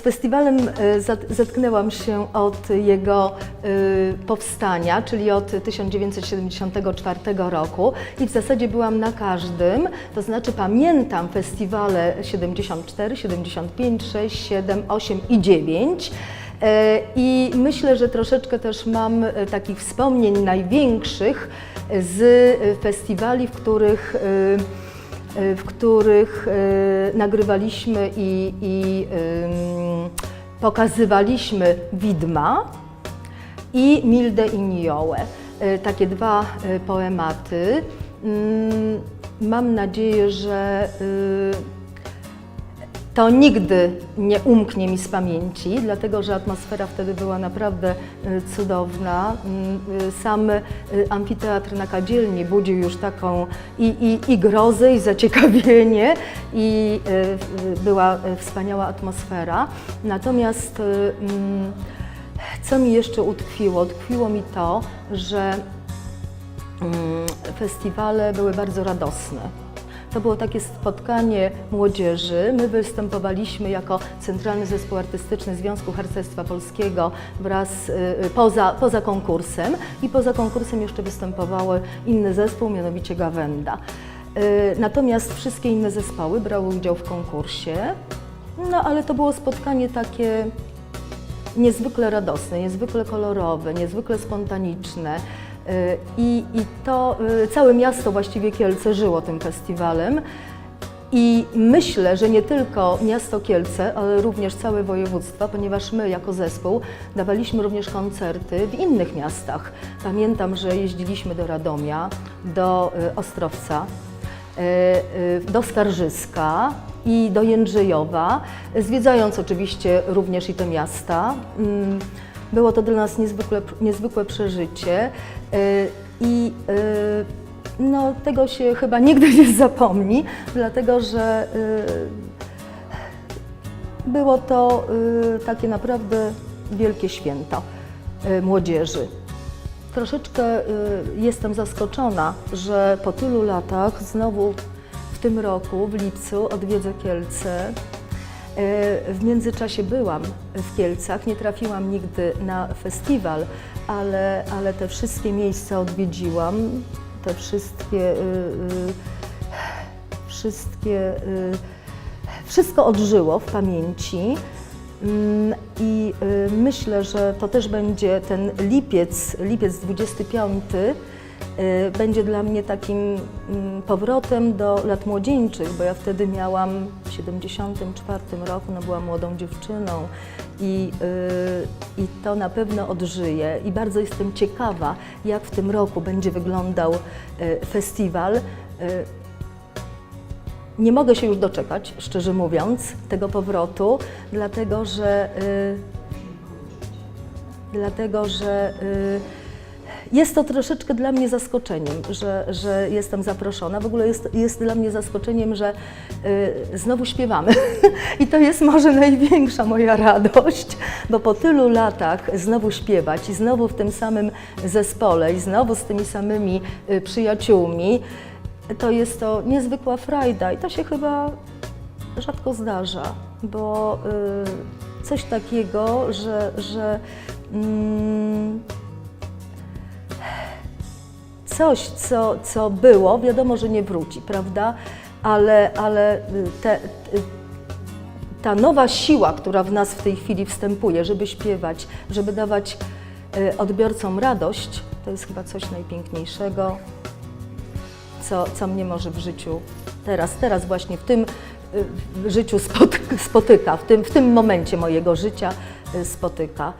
Z festiwalem e, zetknęłam się od jego e, powstania, czyli od 1974 roku i w zasadzie byłam na każdym, to znaczy pamiętam festiwale 74, 75, 6, 7, 8 i 9. E, I myślę, że troszeczkę też mam takich wspomnień największych z festiwali, w których, w których nagrywaliśmy i, i pokazywaliśmy widma i Mildę i Niołę. E, Takie dwa e, poematy. Mm, Mam nadzieję, że y, to nigdy nie umknie mi z pamięci, dlatego że atmosfera wtedy była naprawdę y, cudowna. Mm, y, Sam y, amfiteatr na Kadzielni budził już taką i, i, i grozę, i zaciekawienie, i była wspaniała atmosfera. Natomiast mm, co mi jeszcze utkwiło? Utkwiło mi to, że mm, festiwale były bardzo radosne. To było takie spotkanie młodzieży. My występowaliśmy jako Centralny Zespół Artystyczny Związku Harcerstwa Polskiego wraz y, y, poza, poza konkursem i poza konkursem jeszcze występowały inny zespół, mianowicie Gawenda. Y, Natomiast wszystkie inne zespoły brały udział w konkursie, no ale to było spotkanie takie niezwykle radosne, niezwykle kolorowe, niezwykle spontaniczne. Y, I, I to y, całe miasto, właściwie Kielce, żyło tym festiwalem. I myślę, że nie tylko miasto Kielce, ale również całe województwa, ponieważ my jako zespół dawaliśmy również koncerty w innych miastach. Pamiętam, że jeździliśmy do Radomia, do y, Ostrowca, do Skarżyska i do Jędrzejowa, zwiedzając oczywiście również i te miasta. Było to dla nas niezwykle, niezwykłe przeżycie y, i y, no, tego się chyba nigdy nie zapomni, dlatego że y, było to takie naprawdę wielkie święto młodzieży. Troszeczkę jestem zaskoczona, że po tylu latach znowu w tym roku, w lipcu, odwiedzę Kielce. Y, W międzyczasie byłam w Kielcach, nie trafiłam nigdy na festiwal, ale, ale te wszystkie miejsca odwiedziłam, te wszystkie, y, y, wszystkie, y, wszystko odżyło w pamięci. Mm, I y, myślę, że to też będzie ten lipiec, lipiec 25, y, będzie dla mnie takim mm, powrotem do lat młodzieńczych, bo ja wtedy miałam w 74 roku, no byłam młodą dziewczyną i, y, i to na pewno odżyje i bardzo jestem ciekawa, jak w tym roku będzie wyglądał festiwal. Nie mogę się już doczekać, szczerze mówiąc, tego powrotu, dlatego że, y, dlatego, że y, jest to troszeczkę dla mnie zaskoczeniem, że, że jestem zaproszona. W ogóle jest, jest dla mnie zaskoczeniem, że y, znowu śpiewamy. I to jest może największa moja radość, bo po tylu latach znowu śpiewać i znowu w tym samym zespole i znowu z tymi samymi y, przyjaciółmi, to jest to niezwykła frajda i to się chyba rzadko zdarza, bo y, coś takiego, że, że mm, coś, co, co było, wiadomo, że nie wróci, prawda? Ale, ale y, te, y, ta nowa siła, która w nas w tej chwili wstępuje, żeby śpiewać, żeby dawać y, odbiorcom radość, to jest chyba coś najpiękniejszego, co, co mnie może w życiu teraz, teraz właśnie w tym y, w życiu spot, spotyka, w tym, w tym momencie mojego życia y, spotyka.